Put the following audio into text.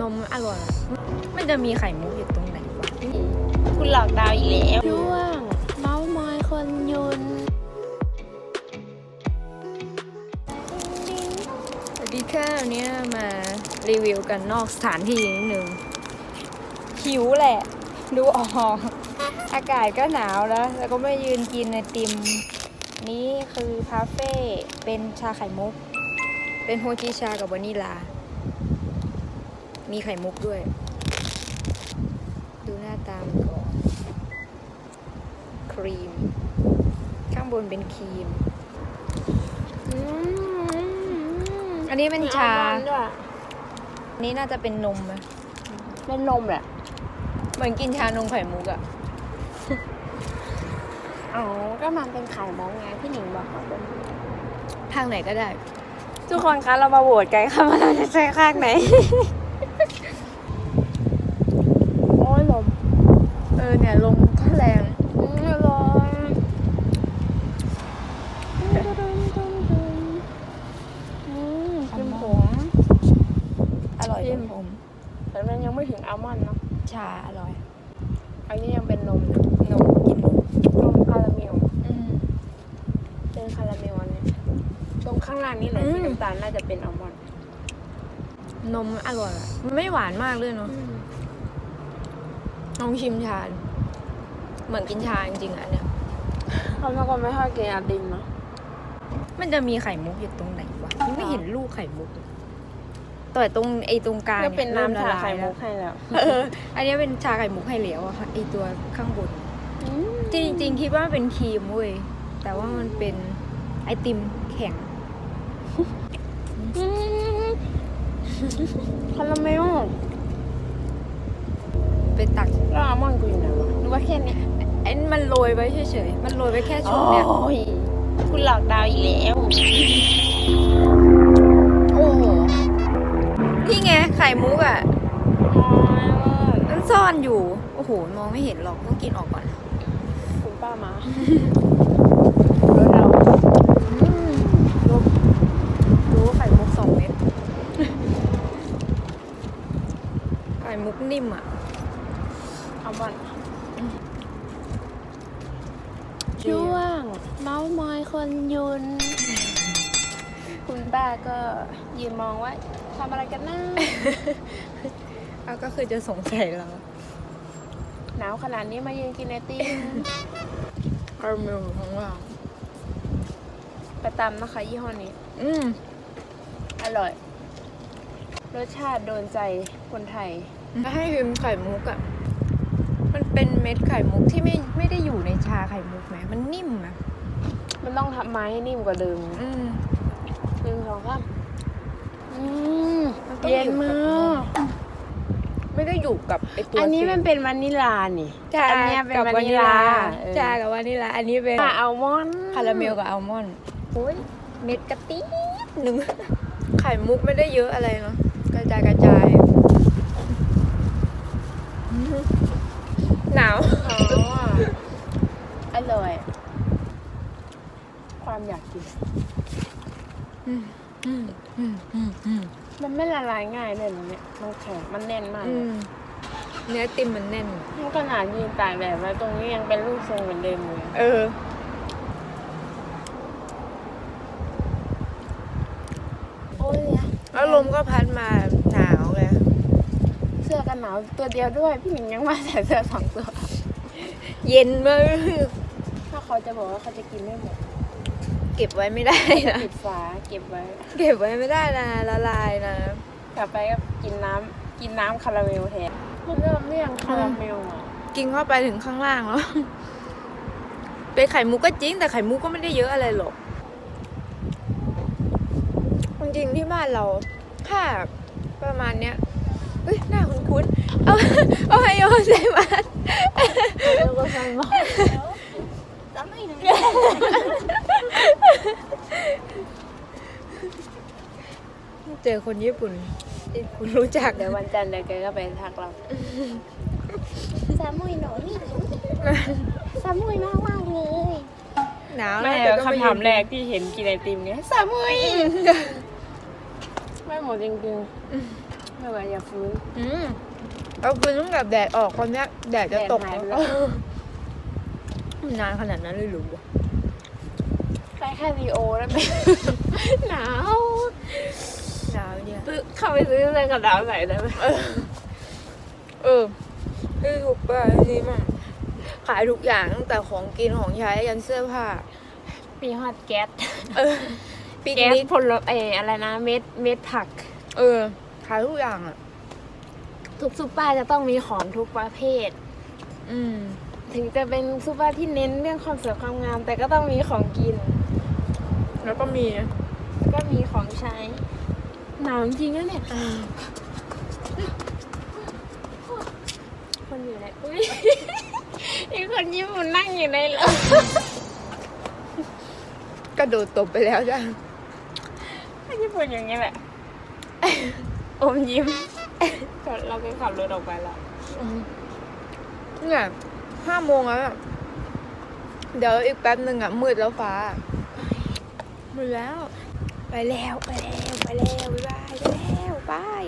นมอร่อยอะมันจะมีไข่มุกอยู่ตรงไหนวะคุณหลอกดาวอีกแล้วช่วงเมาส์มอยคนยุนสวัสดีค่ะวันนี้มารีวิวกันนอกสถานที่นิดนึงหิวแหละ ดูออกอากาศก็หนาวแล้ว แล้วก็ไม่ยืนกินไอติม นี่คือคาเฟ่เป็นชาไข่มุก เป็นโฮจิชากับวานิลา มีไข่มุกด้วย ดูหน้าตามนก่อนครีม ข้างบนเป็นครีมอืมอันนี้เป็นชาอันนี้น่าจะเป็นนมไหมเป็นนมแหละ เหมือนกินชานมไข่มุกอะอ๋อ ก็มันเป็นไข่มองไงพี่หนิงบอกเขาเป็นทางไหนก็ได้ ทุกคนคะเรามาโหวตกันค่ะว่าเราจะใช้ข้างไหน โอ้ยลม เออเนี่ยลมก็แรงอืมอร่อยอืมกินผงอร่อยเยี่จัยงมผม แต่มันยังไม่ถึงอัลมอนด์เนาะชาอร่อย อันนี้ยังเป็นนมอยู่นมกินนมนมคาราเมลอืมเป็นคาราเมลอันเนี้ยตรงข้างล่างนี่แหละอืมที่น้ำตาลน่าจะเป็นอัลมอนด์ นมอร่อยอะมันไม่หวานมากเลยเนาะลองชิมชาดูเหมือนกินชาจริงๆอะเนี่ยเขาเป็นคนไม่ค่อยกินไอติมเนาะมันจะมีไข่มุกอยู่ตรงไหนวะมันไม่เห็นลูกไข่มุกเลยแต่ตรงไอ้ตรงกลางก็เป็นริ่น้ำชาละลไข่ยมุแล้วกให้แล้วเออ อันนี้เป็นชาไข่มุกไข่เหลวอะค่ะไอตัวข้างบน จริงๆคิดว่ามันเป็นครีมเว้ยแต่ว่ามันเป็นไอติมแข็ง คาราเมลไปตักแล้วอัลมอนด์กูอยู่ไหนวะนึกว่าแค่เนี้ยไอ้มันโรยไว้เฉยๆ มันโรยไว้แค่ช่วงเนี้ยโอ้ยคุณหลอกดาวอีกแล้ว โอ้โห นี่ไงไข่มุกอะมันซ่อนอยู่ โอ้โห มองไม่เห็นหรอกต้องกินออกก่อน คุณป้ามาแล้วเรา ดูดูไข่มุกสองเม็ด ไข่มุกนิ่มอะ อัลมอนด์ช่วง เมาส์มอยคนยุน คุณป้าก็ยืนมองว่าทำอะไรกันนะเอาก็คือจะสงสัยเราหนาวขนาดนี้มายืนกินไอติมคาราเมลของเราไปตามนะคะ ยี่ห้อนี้ อืม อร่อย รสชาติโดนใจคนไทยถ้าให้พิมพ์ไข่มุกอะมัน เป็นเม็ดไข่มุกที่ไม่ไม่ได้อยู่ในชาไข่มุกไหมมันนิ่มอะมันต้องทำไม้ให้นิ่มกว่าเดิมอืมหนึ่งสองสามอืมมันต้องเย็นอยู่มืกับอไม่ได้อยู่กับไอตัวอันนี้สีมันเป็นวานิลลานี่ชาอันเนี้ยเป็นกับวาวานินิลลาลาชากับวานิลา อันนี้เป็นอะอัลมอนด์คาราเมลกับอัลมอนด์โอ้ยเม็ดกระติ๊ดหนึ่งไข่มุกไม่ได้เยอะอะไรเนาะกระจายกระจายหนาว อ๋ออร่อย ควา มอยากกินอืมอืมอืมอืมอืมมันไม่ละลายง่ายเลยนะเนี่ย มันแข็ง มันแน่นมากอืมเนื้อติมมันแน่นมันขนาดยืนตากแดดไว้ตรงนี้ยังเป็นรูปทรงเหมือนเดิมเลยเออ โอ้ยแล้วลมก็พัดมาหนาวไงเสื้อกันหนาวตัวเดียวด้วย พี่หนิงยังมาใส่เสื้อสองตัว เย็นมากถ้าเขาจะบอกว่าเขาจะกินไม่หมด เก็บไว้ไม่ได้นะ ปิดฝาเก็บไว้ เก็บไว้ไม่ได้นะละลายนะ กลับไปก็กินน้ำกินน้ำคาราเมลแทนเริ่มเรียงคาราเมลอะกินเข้าไปถึงข้างล่างแล้ว เป็นไข่มุกก็จริง แต่ไข่มุกก็ไม่ได้เยอะอะไรหรอกจริงๆที่บ้านเราถ้าประมาณเนี้ยเอ้ยหน้าคุ้นๆเอาเอาให้โยเซมาสเรียกว่าซันบอก เจอคนญี่ปุ่นที่คุณรู้จัก เดี๋ยววันจันทร์เดี๋ยวแกก็ไปทักเราสามุยหนูนี่สามุยมากมากๆเลย หนาวไม่แล้วแต่ก็คำถามแรกที่เห็นกินไอติมไงสามุยไม่หมดจริงไม่ไหวอย่าฟื้น อืมเราคืนตั้งแต่แดดออกคนเนี้ยแดดจะตกแดดหายไปแล้ว นานขนาดนั้นเลยหรือวะ ไปแค่วีโอแล้วไปหนาวหนาวเนี่ยซื้อเข้าไปซื้อเสื้อกันหนาวใส่ได้ไหมเออคือถูกป่ะนี่มั่งขายทุกอย่างตั้งแต่ของกินของใช้ยันเสื้อผ้ามีฮอตแก๊สเออปิกแก๊สนิกพลเอออะไรนะ เม็ดเม็ดผัก เออ ขายทุกอย่างอะ ทุกซูเปอร์จะต้องมีของทุกประเภท อืม ถึงจะเป็นซูเปอร์ที่เน้นเรื่องความสวยความงาม แต่ก็ต้องมีของกิน แล้วก็มีแล้วก็มีของใช้ หนาวจริงๆนะเนี่ยคนอยู่ไหนอุ้ยอีกคนญี่ปุ่นนั่งอยู่ในรถกระโดดตบไปแล้วจ้ะคนญี่ปุ่นอย่างนี้แหละอมยิ้มเราไปขับรถออกไปแล้วเนี่ยห้าโมงแล้วอะเดี๋ยวอีกแป๊บหนึ่งอะ มืดแล้วฟ้า หมดแล้ว ไปแล้ว ไปแล้ว ไปแล้ว บ๊ายบาย ไปแล้วบาย